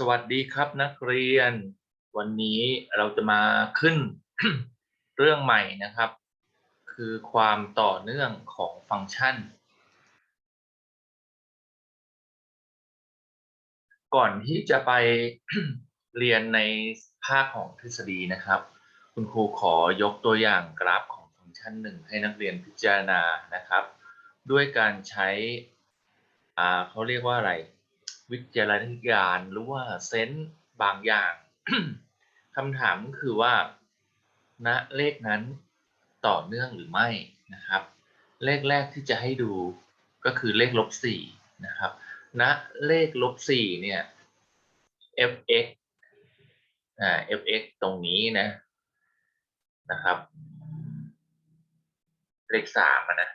สวัสดีครับนักเรียน วันนี้เราจะมาขึ้นเรื่องใหม่นะครับ คือความต่อเนื่องของฟังก์ชัน ก่อนที่จะไปเรียนในภาคของทฤษฎีนะครับ คุณครูขอยกตัวอย่างกราฟของฟังก์ชันหนึ่งให้นักเรียนพิจารณานะครับ ด้วยการใช้อ่าเขาเรียกว่าอะไร วิจารณญาณหรือว่าเซนส์บางอย่างคำถามก็คือว่าณเลขนั้นต่อเนื่องหรือไม่นะครับ เลขแรกที่จะให้ดูก็คือเลขลบสี่นะครับณเลขลบสี่เนี่ย fx อ่า fx ตรงนี้นะนะครับ เลขสามนะ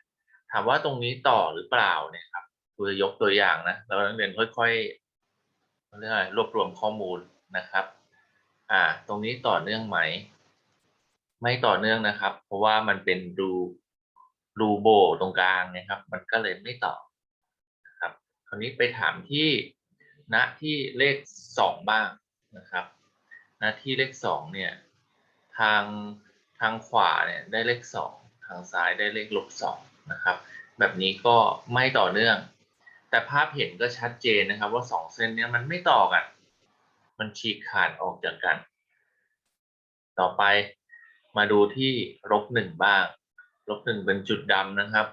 ถามว่าตรงนี้ต่อหรือเปล่าเนี่ยครับ รูจะยกตัวอย่างนะแล้วนักเรียนค่อยๆเขาเรียกอะไรรวบรวมข้อมูลนะครับ อ่า ตรงนี้ต่อเนื่องไหม ไม่ต่อเนื่องนะครับ เพราะว่ามันเป็นรูรูโบตรงกลางนะครับ มันก็เลยไม่ต่อนะครับ คราวนี้ไปถามที่ณที่เลขสองบ้างนะครับณที่เลขสองเนี่ยทางทางขวาเนี่ยได้เลขสองทางซ้ายได้เลขลบสองนะครับ แบบนี้ก็ไม่ต่อเนื่อง แต่ภาพเห็นก็ชัดเจนนะครับ ว่าสองเส้นเนี้ยมันไม่ต่อกัน มันฉีกขาดออกจากกัน ต่อไปมาดูที่ลบหนึ่งบ้างลบหนึ่งเป็นจุดดำนะครับ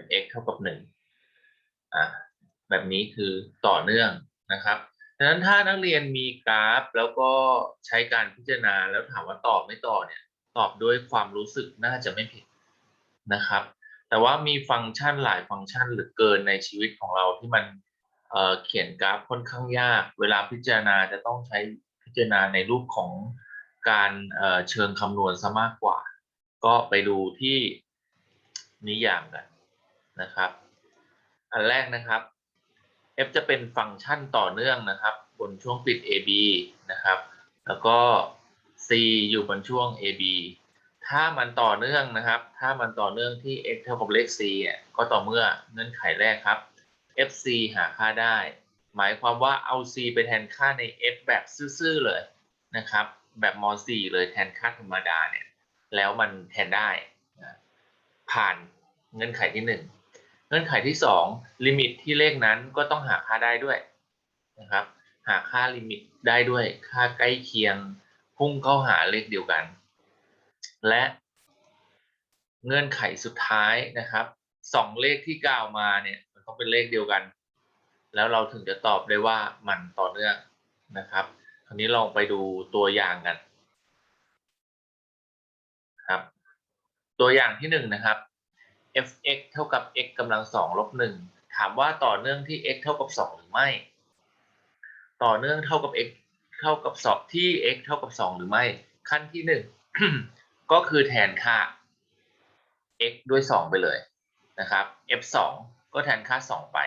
mx เท่ากับหนึ่งอะแบบนี้คือต่อเนื่องนะครับดังนั้นถ้านักเรียนมีกราฟแล้วก็ใช้การพิจารณาแล้วถามว่าตอบไม่ต่อเนี่ย ตอบด้วยความรู้สึกน่าจะไม่ผิดนะครับ แต่ว่ามีฟังก์ชันหลายฟังก์ชันเหลือเกินในชีวิตของเราที่มันเเขียนกราฟค่อนข้างยาก เวลาพิจารณาจะต้องใช้พิจารณาในรูปของการเเชิงคำนวณซะมากกว่า ก็ไปดูที่นิยามกันนะครับ อันแรกนะครับ f จะเป็นฟังก์ชันต่อเนื่องนะครับ บนช่วงปิด ab นะครับ แล้วก็ c อยู่บนช่วง ab ถ้ามันต่อเนื่องนะครับ ถ้ามันต่อเนื่องที่ x เท่ากับเลข c อะก็ต่อเมื่อเงื่อนไขแรกครับ fc หาค่าได้ หมายความว่าเอา c ไปแทนค่าใน f แบบซื่อๆเลยนะครับ แบบม .4 เลยแทนค่าธรรมดาเนี่ย แล้วมันแทนได้นะผ่านเงื่อนไขที่หนึ่งเงื่อนไขที่สองลิมิตที่เลขนั้นก็ต้องหาค่าได้ด้วยนะครับ หาค่าลิมิตได้ด้วยค่าใกล้เคียงพุ่งเข้าหาเลขเดียวกัน และเงื่อนไขสุดท้ายนะครับสองเลขที่กล่าวมาเนี่ยมันต้องเป็นเลขเดียวกัน แล้วเราถึงจะตอบได้ว่ามันต่อเนื่องนะครับคราวนี้ลองไปดูตัวอย่างกันครับ ตัวอย่างที่หนึ่งนะครับ fx เท่ากับ x กำลังสองลบหนึ่งถามว่าต่อเนื่องที่ x เท่ากับสองหรือไม่ ต่อเนื่องเท่ากับ x เท่ากับสองที่ x เท่ากับสองหรือไม่ ขั้นที่หนึ่ง ก็คือแทนค่า x ด้วยสองไปเลยนะครับ f สองก็แทนค่าสองไป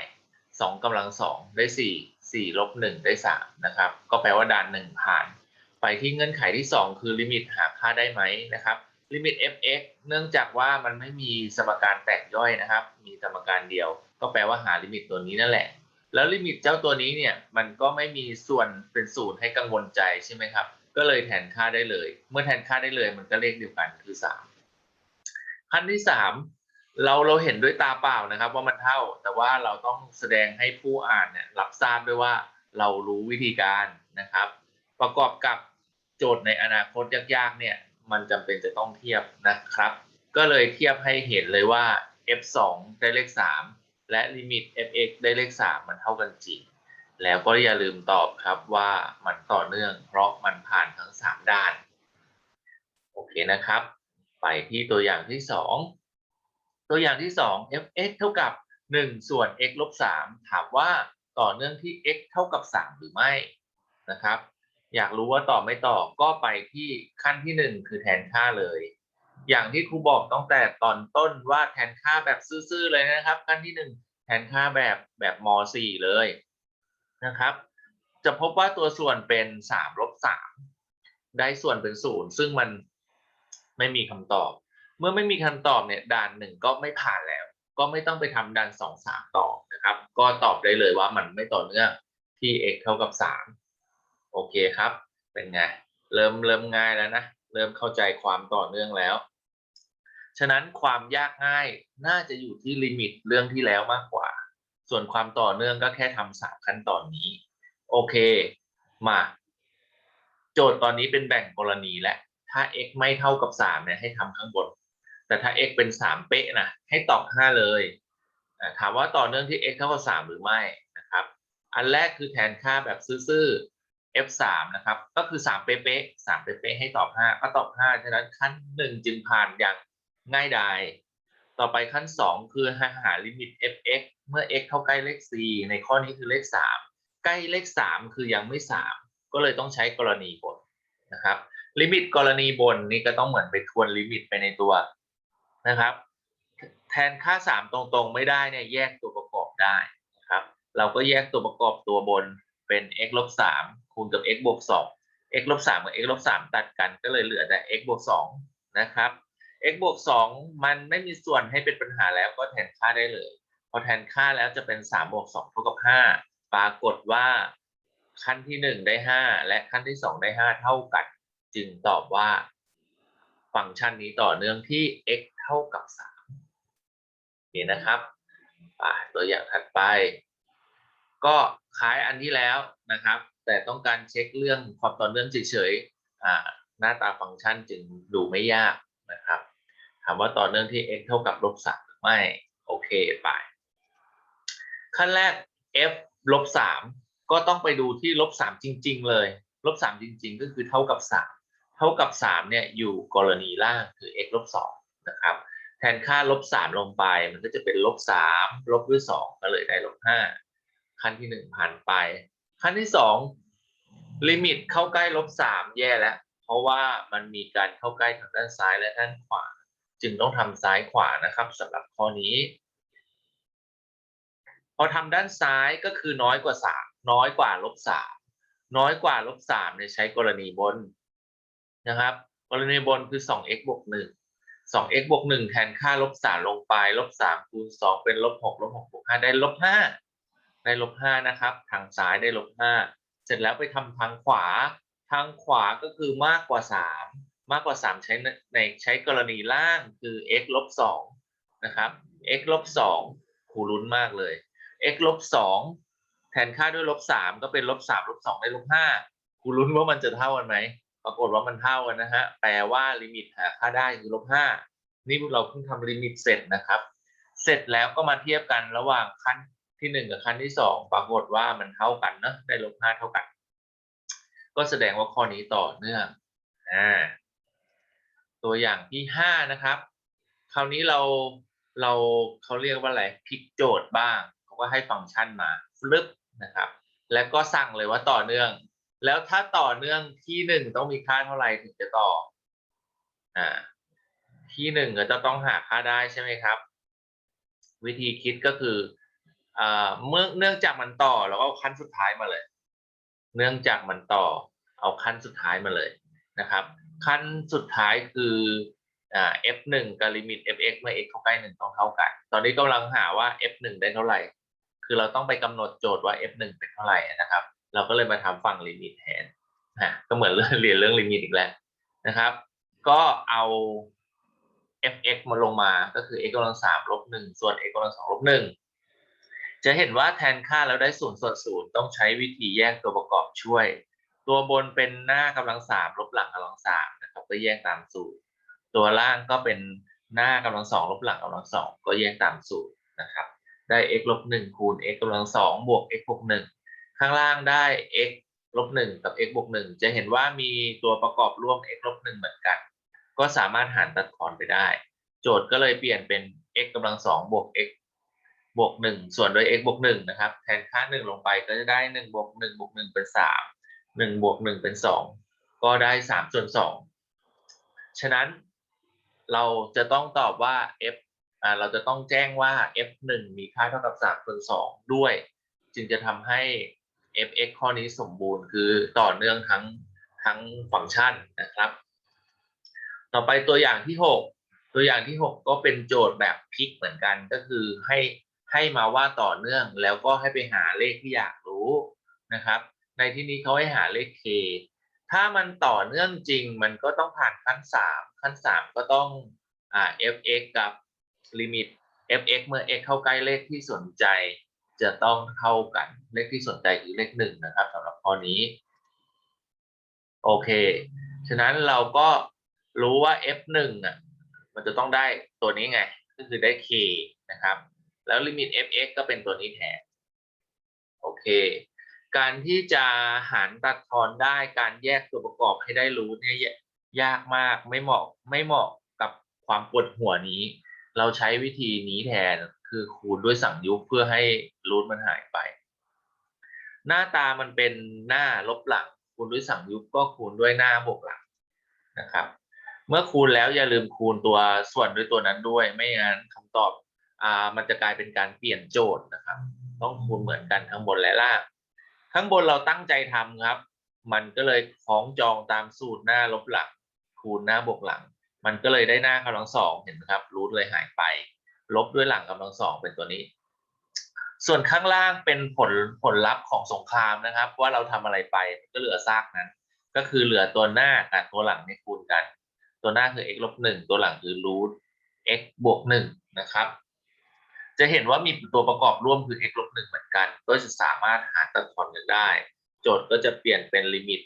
สองกำลังสองได้สี่สี่ลบหนึ่งได้สามนะครับ ก็แปลว่าด่านหนึ่งผ่าน ไปที่เงื่อนไขที่สองคือลิมิตหาค่าได้ไหมนะครับลิมิต fx เนื่องจากว่ามันไม่มีสมการแตกย่อยนะครับ มีสมการเดียว ก็แปลว่าหาลิมิตตัวนี้นั่นแหละ แล้วลิมิตเจ้าตัวนี้เนี่ยมันก็ไม่มีส่วนเป็นศูนย์ให้กังวลใจใช่ไหมครับ ก็เลยแทนค่าได้เลย เมื่อแทนค่าได้เลยมันก็เลขเดียวกันคือ3ขั้นที่3เราเราเห็นด้วยตาเปล่านะครับ ว่ามันเท่า แต่ว่าเราต้องแสดงให้ผู้อ่านเนี่ยรับทราบด้วยว่าเรารู้วิธีการนะครับ ประกอบกับโจทย์ในอนาคตยากๆเนี่ยมันจำเป็นจะต้องเทียบนะครับ ก็เลยเทียบให้เห็นเลยว่า f2 ได้เลข 3 และลิมิต fx ได้เลข 3 มันเท่ากันจริง แล้วก็อย่าลืมตอบครับว่ามันต่อเนื่อง เพราะมันผ่านทั้ง 3 ด้าน โอเคนะครับ ไปที่ตัวอย่างที่ 2 ตัวอย่างที่ 2 fx เท่ากับ 1 ส่วน x ลบ3ถามว่าต่อเนื่องที่ x เท่ากับ 3 หรือไม่นะครับ อยากรู้ว่าตอบไม่ตอบก็ไปที่ขั้นที่หนึ่งคือแทนค่าเลย อย่างที่ครูบอกตั้งแต่ตอนต้นว่าแทนค่าแบบซื่อๆเลยนะครับ ขั้นที่หนึ่งแทนค่าแบบแบบม .4 เลย นะครับ จะพบว่าตัวส่วนเป็น3ลบ3ได้ส่วนเป็นศูนย์ซึ่งมันไม่มีคำตอบ เมื่อไม่มีคำตอบเนี่ยด่านหนึ่งก็ไม่ผ่านแล้ว ก็ไม่ต้องไปทำด่านสองสามต่อนะครับ ก็ตอบได้เลยว่ามันไม่ต่อเนื่องที่ x เท่ากับสามโอเคครับ เป็นไงเริ่มเริ่มง่ายแล้วนะเริ่มเข้าใจความต่อเนื่องแล้ว ฉะนั้นความยากง่ายน่าจะอยู่ที่ลิมิตเรื่องที่แล้วมากกว่า ส่วนความต่อเนื่องก็แค่ทำสามขั้นตอนนี้ โอเค มา โจทย์ตอนนี้เป็นแบ่งกรณีและ ถ้า x ไม่เท่ากับสามเนี่ยให้ทำข้างบน แต่ถ้า x เป็นสามเป๊ะนะให้ตอบห้าเลยถามว่าต่อเนื่องที่ x เท่ากับสามหรือไม่นะครับ อันแรกคือแทนค่าแบบซื่อๆ f สามนะครับ ก็คือสามเป๊ะๆสามเป๊ะๆให้ตอบห้าก็ตอบห้าฉะนั้นขั้นหนึ่งจึงผ่านอย่างง่ายดาย ต่อไปขั้นสองคือให้หาลิมิต f(x) เมื่อ x เท่าใกล้เลข 4 ในข้อนี้คือเลขสามใกล้เลขสามคือยังไม่สามก็เลยต้องใช้กรณีบนนะครับ ลิมิตกรณีบนนี่ก็ต้องเหมือนไปทวนลิมิตไปในตัวนะครับ แทนค่า 3 ตรงๆ ไม่ได้เนี่ยแยกตัวประกอบได้นะครับ เราก็แยกตัวประกอบตัวบนเป็น x ลบ3คูณกับ x บวก2 x ลบ3กับ x ลบ3ตัดกันก็เลยเหลือแต่ x บวก2นะครับ x บวก2มันไม่มีส่วนให้เป็นปัญหาแล้วก็แทนค่าได้เลย พอแทนค่าแล้วจะเป็น3บวก2เท่ากับ5ปรากฏว่าขั้นที่1ได้5และขั้นที่2ได้5เท่ากัน จึงตอบว่า ฟังก์ชันนี้ต่อเนื่องที่ x เท่ากับ3โอเคนะครับตัวอย่างถัดไป ก็คล้ายอันที่แล้วนะครับ แต่ต้องการเช็คเรื่องความต่อเนื่องเฉยๆหน้าตาฟังก์ชันจึงดูไม่ยาก นะครับถามว่าต่อเนื่องที่ x เท่ากับลบ3หรือไม่ โอเคไป ขั้นแรก f ลบ3ก็ต้องไปดูที่ลบ3จริง ๆ เลยลบ3จริง ๆ ก็คือเท่ากับ3เท่ากับ3เนี่ยอยู่กรณีล่างคือ x ลบ2นะครับแทนค่าลบ3ลงไปมันก็จะเป็นลบ3ลบด้วย2ก็เลยได้ลบ5ขั้นที่1ผ่านไป ขั้นที่2ลิมิตเข้าใกล้ลบ3แย่แล้ว เพราะว่ามันมีการเข้าใกล้ทางด้านซ้ายและด้านขวา จึงต้องทำซ้ายขวานะครับสำหรับข้อนี้ พอทำด้านซ้ายก็คือน้อยกว่า3น้อยกว่าลบ3น้อยกว่าลบ3เนี่ยใช้กรณีบนนะครับ กรณีบนคือ 2x บวก1 2x บวก1แทนค่าลบ3ลงไปลบ3คูณ2เป็นลบ6ลบ6บวก5ได้ลบ5ได้ลบ5นะครับ ทางซ้ายได้ลบ5เสร็จแล้วไปทำทางขวา ทางขวาก็คือมากกว่า 3 มากกว่า 3 ใช้ในใช้กรณีล่างคือ x ลบ2นะครับ x ลบ2ครูลุ้นมากเลย x ลบ2แทนค่าด้วยลบ3ก็เป็นลบ3ลบ2ได้ลบ5ครูลุ้นว่ามันจะเท่ากันไหมปรากฏว่ามันเท่ากันนะฮะแปลว่าลิมิตหาค่าได้คือลบ5นี่พวกเราเพิ่งทำลิมิตเสร็จนะครับ เสร็จแล้วก็มาเทียบกันระหว่างขั้นที่ 1 กับขั้นที่ 2 ปรากฏว่ามันเท่ากันเนอะได้ลบ5เท่ากัน ก็แสดงว่าข้อนี้ต่อเนื่องอ่าตัวอย่างที่5นะครับ คราวนี้เราเราเขาเรียกว่าอะไรพลิกโจทย์บ้างเขาก็ให้ฟังก์ชันมาฟลึบนะครับ แล้วก็สั่งเลยว่าต่อเนื่อง แล้วถ้าต่อเนื่องที่หนึ่งต้องมีค่าเท่าไหร่ถึงจะต่ออ่าที่หนึ่งก็จะต้องหาค่าได้ใช่ไหมครับ วิธีคิดก็คืออ่าเมื่อเนื่องจากมันต่อเราก็เอาขั้นสุดท้ายมาเลย เนื่องจากมันต่อเอาขั้นสุดท้ายมาเลยนะครับ ขั้นสุดท้ายคืออ่า f1 กับลิมิต fx เมื่อ x เข้าใกล้หนึ่งต้องเท่ากัน ตอนนี้กำลังหาว่า f1 ได้เท่าไหร่ คือเราต้องไปกำหนดโจทย์ว่า f1 เป็นเท่าไหร่นะครับ เราก็เลยมาทำฝั่งลิมิตแทนนะก็เหมือนเรื่องเรียนเรื่องลิมิตอีกแล้วนะครับ ก็เอา fx มาลงมาก็คือ x กำลังสามลบหนึ่งส่วน x กำลังสองลบหนึ่ง จะเห็นว่าแทนค่าแล้วได้ศูนย์ส่วนศูนย์ต้องใช้วิธีแยกตัวประกอบช่วย ตัวบนเป็นหน้ากำลังสามลบหลังกำลังสามนะครับก็แยกตามสูตร ตัวล่างก็เป็นหน้ากำลังสองลบหลังกำลังสองก็แยกตามสูตรนะครับได้ x ลบหนึ่งคูณ x กำลังสองบวก x บวกหนึ่งข้างล่างได้ x ลบหนึ่งกับ x บวกหนึ่งจะเห็นว่ามีตัวประกอบร่วม x ลบหนึ่งเหมือนกัน ก็สามารถหารตัดทอนไปได้ โจทย์ก็เลยเปลี่ยนเป็น x กำลังสองบวก x บวกหนึ่งส่วนโดย x บวกหนึ่งนะครับ แทนค่าหนึ่งลงไปก็จะได้หนึ่งบวกหนึ่งบวกหนึ่งเป็นสามหนึ่งบวกหนึ่งเป็นสองก็ได้สามส่วนสองฉะนั้นเราจะต้องตอบว่า f อ่าเราจะต้องแจ้งว่า f 1มีค่าเท่ากับ 3 ส่วน 2 ด้วย จึงจะทำให้ fx ข้อนี้สมบูรณ์ คือต่อเนื่องทั้งทั้งฟังก์ชันนะครับ ต่อไปตัวอย่างที่ 6 ตัวอย่างที่ 6 ก็เป็นโจทย์แบบพลิกเหมือนกันก็คือให้ ให้มาว่าต่อเนื่องแล้วก็ให้ไปหาเลขที่อยากรู้นะครับ ในที่นี้เขาให้หาเลข k ถ้ามันต่อเนื่องจริงมันก็ต้องผ่านขั้น 3 ขั้น 3 ก็ต้องอ่า fx กับลิมิต fx เมื่อ x เข้าใกล้เลขที่สนใจ จะต้องเท่ากันเลขที่สนใจคือเลขหนึ่งนะครับสำหรับข้อนี้ โอเค ฉะนั้นเราก็รู้ว่า f1 อะมันจะต้องได้ตัวนี้ไง ก็คือได้ k นะครับ แล้วลิมิต fx ก็เป็นตัวนี้แทน โอเค การที่จะหารตัดทอนได้การแยกตัวประกอบให้ได้รู้เนี่ยยากมากไม่เหมาะไม่เหมาะกับความปวดหัวนี้ เราใช้วิธีนี้แทนคือคูณด้วยสั่งยุบเพื่อให้รูทมันหายไป หน้าตามันเป็นหน้าลบหลัง คูณด้วยสั่งยุบก็คูณด้วยหน้าบวกหลังนะครับ เมื่อคูณแล้วอย่าลืมคูณตัวส่วนด้วยตัวนั้นด้วย ไม่งั้นคำตอบ อ่ามันจะกลายเป็นการเปลี่ยนโจทย์นะครับ ต้องคูณเหมือนกันทั้งบนและล่างข้างบนเราตั้งใจทำครับ มันก็เลยคล้องจองตามสูตรหน้าลบหลัง คูณหน้าบวกหลัง มันก็เลยได้หน้ากำลังสองเห็นไหมครับรูทเลยหายไป ลบด้วยหลังกำลังสองเป็นตัวนี้ ส่วนข้างล่างเป็นผลผลลัพธ์ของสงครามนะครับ ว่าเราทำอะไรไปมันก็เหลือซากนั้น ก็คือเหลือตัวหน้ากับตัวหลังในคูณกัน ตัวหน้าคือ x ลบหนึ่งตัวหลังคือ root x บวกหนึ่งนะครับ จะเห็นว่ามีตัวประกอบร่วมคือ x ลบหนึ่งเหมือนกัน ก็จะสามารถหาตัดทอนกันได้ โจทย์ก็จะเปลี่ยนเป็นลิมิต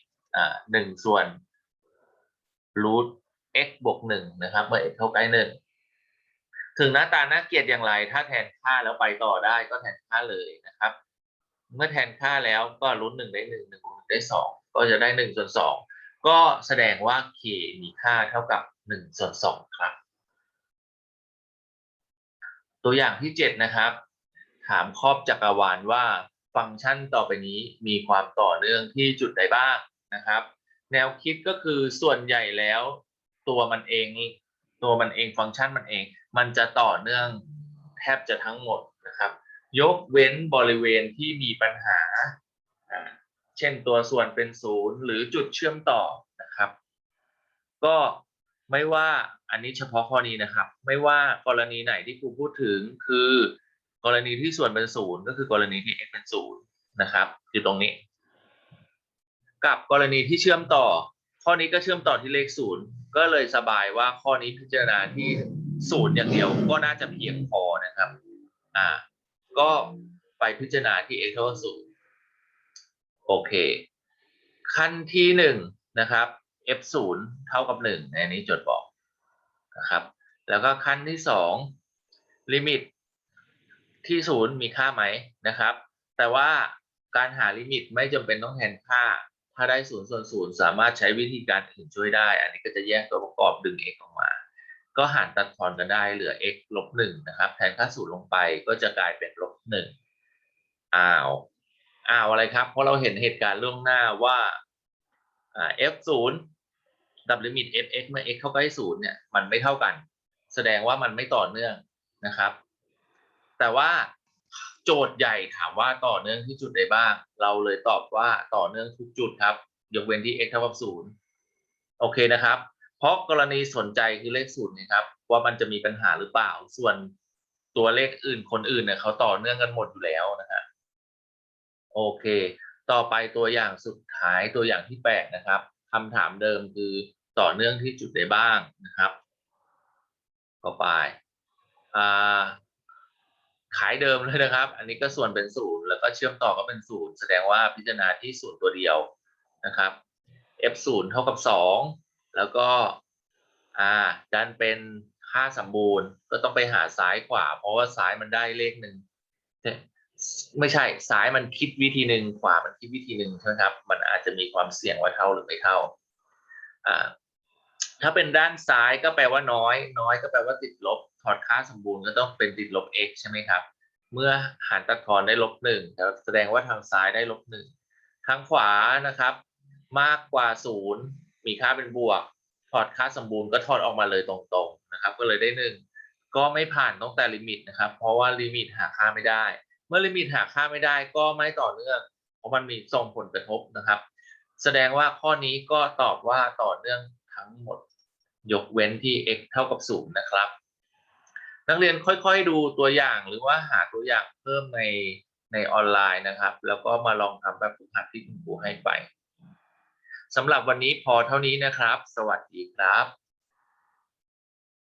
หนึ่งส่วน root x บวกหนึ่งนะครับ เมื่อ x เท่ากล้หนึ่งถึงหน้าตาน่าเกลียดอย่างไร ถ้าแทนค่าแล้วไปต่อได้ก็แทนค่าเลยนะครับ เมื่อแทนค่าแล้วก็รูทหนึ่งได้หนึ่งหนึ่งคูณหนึ่งได้สองก็จะได้หนึ่งส่วนสองก็แสดงว่า k มีค่าเท่ากับหนึ่งส่วนสองครับ ตัวอย่างที่เจ็ดนะครับ ถามครอบจักรวาลว่าฟังก์ชันต่อไปนี้มีความต่อเนื่องที่จุดใดบ้างนะครับ แนวคิดก็คือส่วนใหญ่แล้ว ตัวมันเอง ตัวมันเองฟังก์ชันมันเอง มันจะต่อเนื่องแทบจะทั้งหมดนะครับ ยกเว้นบริเวณที่มีปัญหาอ่าเช่นตัวส่วนเป็นศูนย์หรือจุดเชื่อมต่อนะครับ ก็ ไม่ว่าอันนี้เฉพาะข้อนี้นะครับ ไม่ว่ากรณีไหนที่ครูพูดถึงคือ กรณีที่ส่วนเป็นศูนย์ก็คือกรณีที่ x เป็นศูนย์นะครับอยู่ตรงนี้ กับกรณีที่เชื่อมต่อ ข้อนี้ก็เชื่อมต่อที่เลขศูนย์ก็เลยสบายว่าข้อนี้พิจารณาที่ศูนย์อย่างเดียวก็น่าจะเพียงพอนะครับอ่าก็ไปพิจารณาที่ x เท่ากับศูนย์โอเค ขั้นที่หนึ่งนะครับ f ศูนย์เท่ากับหนึ่งในนี้จดบอกนะครับ แล้วก็ขั้นที่สองลิมิตที่ศูนย์มีค่าไหมนะครับ แต่ว่าการหาลิมิตไม่จำเป็นต้องแทนค่า ถ้าได้ศูนย์ส่วนศูนย์สามารถใช้วิธีการอื่นช่วยได้ อันนี้ก็จะแยกตัวประกอบดึง x ออกมา ก็หารตัดทอนกันได้เหลือ x ลบหนึ่งนะครับ แทนค่าศูนย์ลงไปก็จะกลายเป็นลบหนึ่งอ้าวอ้าวอะไรครับ เพราะเราเห็นเหตุการณ์ล่วงหน้าว่า f ศูนย์ดับลิมิต f x เมื่อ x เข้าใกล้ศูนย์เนี่ยมันไม่เท่ากัน แสดงว่ามันไม่ต่อเนื่องนะครับ แต่ว่าโจทย์ใหญ่ถามว่าต่อเนื่องที่จุดใดบ้าง เราเลยตอบว่าต่อเนื่องทุกจุดครับ ยกเว้นที่ x เท่ากับศูนย์โอเคนะครับ เพราะกรณีสนใจคือเลขศูนย์นะครับ ว่ามันจะมีปัญหาหรือเปล่า ส่วนตัวเลขอื่นคนอื่นเนี่ยเขาต่อเนื่องกันหมดอยู่แล้วนะฮะโอเค ต่อไปตัวอย่างสุดท้ายตัวอย่างที่แปดนะครับคำถามเดิมคือต่อเนื่องที่จุดใดบ้างนะครับต่อไปอ่าขายเดิมเลยนะครับ อันนี้ก็ส่วนเป็นศูนย์แล้วก็เชื่อมต่อก็เป็นศูนย์แสดงว่าพิจารณาที่ศูนย์ตัวเดียวนะครับ f ศูนย์เท่ากับสองแล้วก็อ่าดันเป็นค่าสมบูรณ์ก็ต้องไปหาซ้ายขวา เพราะว่าซ้ายมันได้เลขหนึ่ง ไม่ใช่ซ้ายมันคิดวิธีหนึ่งขวามันคิดวิธีหนึ่งใช่ไหมครับ มันอาจจะมีความเสี่ยงว่าเท่าหรือไม่เท่าอ่าถ้าเป็นด้านซ้ายก็แปลว่าน้อย น้อยก็แปลว่าติดลบ ถอดค่าสมบูรณ์ก็ต้องเป็นติดลบ x ใช่ไหมครับ เมื่อหารตัดทอนได้ลบหนึ่งแสดงว่าทางซ้ายได้ลบหนึ่งทางขวานะครับ มากกว่าศูนย์มีค่าเป็นบวก ถอดค่าสมบูรณ์ก็ถอดออกมาเลยตรงๆนะครับ ก็เลยได้หนึ่งก็ไม่ผ่านต้องแต่ลิมิตนะครับ เพราะว่าลิมิตหาค่าไม่ได้ มื่อลิมิตหาค่าไม่ได้ก็ไม่ต่อเนื่อง เพราะมันมีส่งผลกระทบนะครับ แสดงว่าข้อนี้ก็ตอบว่าต่อเนื่องทั้งหมด ยกเว้นที่ x เท่ากับศูนย์นะครับ นักเรียนค่อยๆดูตัวอย่างหรือว่าหาตัวอย่างเพิ่มในในออนไลน์นะครับ แล้วก็มาลองทำแบบฝึกหัดที่คุณครูให้ไปสำหรับวันนี้พอเท่านี้นะครับ สวัสดีครับ